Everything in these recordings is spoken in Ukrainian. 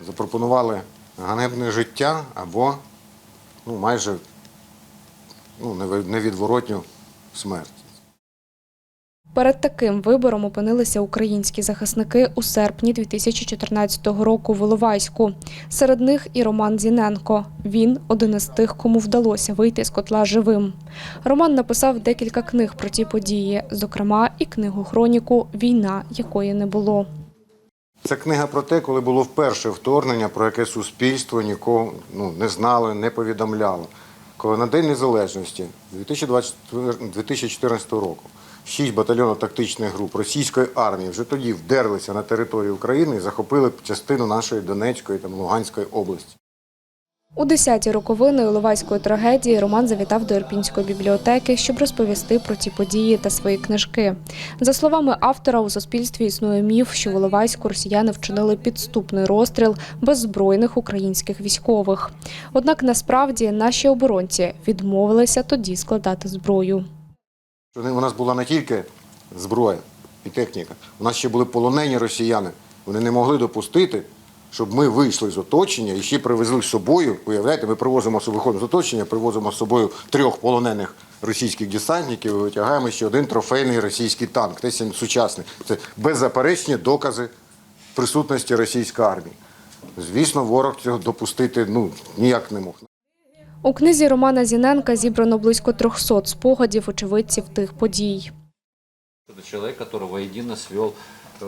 Запропонували ганебне життя або ну, майже ну, невідворотню смерть. Перед таким вибором опинилися українські захисники у серпні 2014 року в Іловайську. Серед них і Роман Зіненко. Він один із тих, кому вдалося вийти з котла живим. Роман написав декілька книг про ті події, зокрема і книгу хроніку Війна, якої не було. Це книга про те, коли було вперше вторгнення, про яке суспільство нікого ну, не знало, не повідомляло. Коли на День Незалежності 2024 2014 року шість батальйонів тактичних груп російської армії вже тоді вдерлися на територію України і захопили частину нашої Донецької та Луганської області. У 10-ті роковини Іловайської трагедії Роман завітав до Ірпінської бібліотеки, щоб розповісти про ті події та свої книжки. За словами автора, у суспільстві існує міф, що в Іловайську росіяни вчинили підступний розстріл беззбройних українських військових. Однак насправді наші оборонці відмовилися тоді складати зброю. У нас була не тільки зброя і техніка, у нас ще були полонені росіяни. Вони не могли допустити, щоб ми вийшли з оточення і ще привезли з собою. Уявляєте, ми привозимо з- виходимо з оточення, привозимо з собою трьох полонених російських десантників і витягаємо ще один трофейний російський танк, Т-7 сучасний. Це беззаперечні докази присутності російської армії. Звісно, ворог цього допустити ну, ніяк не мог. У книзі Романа Зіненка зібрано близько 300 спогадів очевидців тих подій. Это человек, который воедино свел э,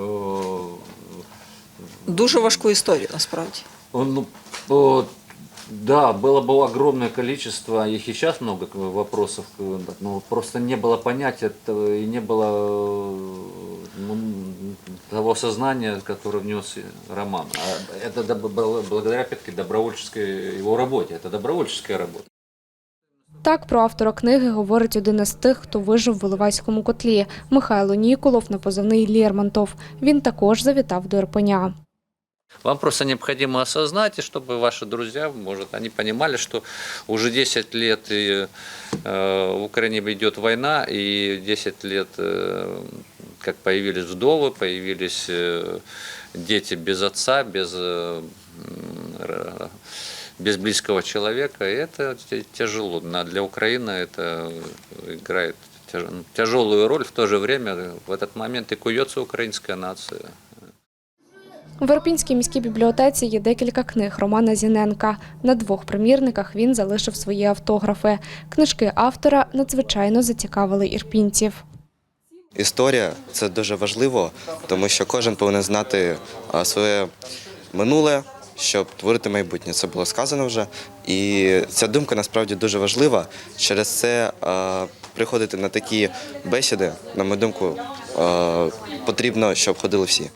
Дуже важку історію насправді. Он, ну, о, да, было бы огромное количество, их и сейчас много к- вопросов, к- но просто не было понятия этого и не было э, ну, того сознания, которое внес и Роман. А это доб- было благодаря, опять-таки, добровольческой его работе. Это добровольческая работа. Так про автора книги говорить один із тих, хто вижив в Іловайському котлі – Михайло Ніколов на позивний Лєрмонтов. Він також завітав до Ірпеня. Вам просто необходимо осознать, и чтобы ваши друзья, может, они понимали, что уже 10 лет и, э, в Украине идет война, и 10 лет, э, как появились вдовы, появились э, дети без отца, без, э, м, р- без близкого человека, и это тя- тяжело. На- Для Украины это играет тяж- тяжелую роль, в то же время в этот момент и куется украинская нация. В Ірпінській міській бібліотеці є декілька книг Романа Зіненка. На двох примірниках він залишив свої автографи. Книжки автора надзвичайно зацікавили ірпінців. Історія це дуже важливо, тому що кожен повинен знати а, своє минуле, щоб творити майбутнє. Це було сказано вже. І ця думка насправді дуже важлива. Через це е, приходити на такі бесіди, на мою думку, е, потрібно, щоб ходили всі.